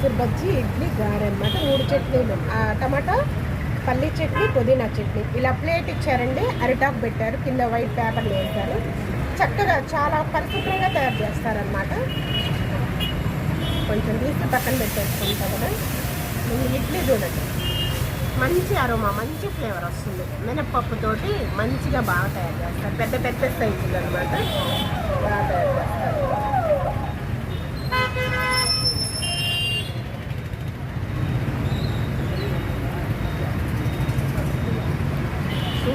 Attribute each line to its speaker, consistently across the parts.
Speaker 1: మైసూర్ బజ్జీ ఇడ్లీ గారె అనమాట మూడు చట్నీలు ఆ, టమాటా పల్లీ చట్నీ పుదీనా చట్నీ. ఇలా ప్లేట్ ఇచ్చారండి. అరిటాకు పెట్టారు. కింద వైట్ పేపర్లు వేశారు. చక్కగా చాలా పరిశుభ్రంగా తయారు చేస్తారనమాట కొంచెం తీసి పక్కన పెట్టేసుకుంటా కదా. ఇడ్లీ చూడండి. మంచి అరోమా మంచి ఫ్లేవర్ వస్తుంది. మినప్పప్పుతోటి మంచిగా బాగా తయారు చేస్తారు. పెద్ద పెద్ద సైజులు అనమాట బాగా తయారు చేస్తారు.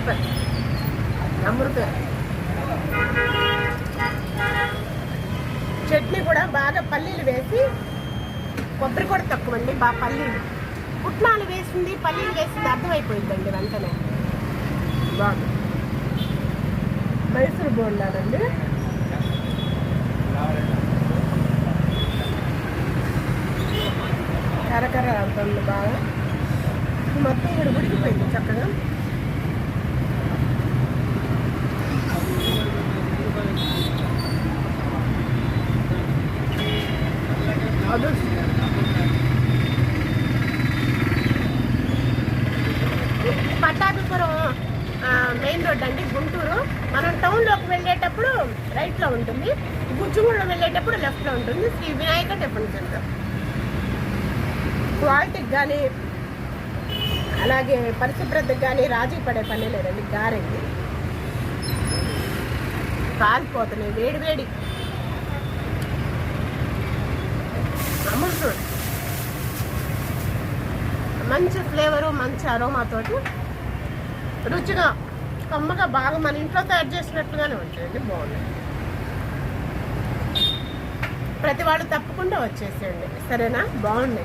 Speaker 1: సూపర్ అమృతం చట్నీ కూడా బాగా పల్లీలు వేసి కొబ్బరి కూడా తక్కువ అండి బాగా పల్లీలు. పుట్నాలు వేసింది పల్లీలు వేసింది అర్థమైపోయిందండి వెంటనే. బాగుంది. మైసూర్ బోండాలండి కరకర అవుతుంది బాగా. మొత్తం ఇక్కడ ఉడికిపోయింది చక్కగా. Others? పట్టాభిపురం మెయిన్ రోడ్ అండి గుంటూరు. మనం టౌన్లోకి వెళ్ళేటప్పుడు రైట్లో ఉంటుంది. గుజ్జుగూడలో వెళ్ళేటప్పుడు లెఫ్ట్లో ఉంటుంది. శ్రీ వినాయక టిఫిన్ సెంటర్ క్వాలిటీకి కానీ అలాగే పరిశుభ్రతకి కానీ రాజీ పడే పని లేదండి గారెండి కాలిపోతున్నాయి వేడి వేడి అమృతం మంచి ఫ్లేవరు మంచి అరోమాతోటి రుచిగా కమ్మగా బాగా మన ఇంట్లో తయారు చేసినట్టుగానే ఉంటాయండి బాగుంది. ప్రతి వాళ్ళు తప్పకుండా వచ్చేసేయండి. సరేనా? బాగుంది.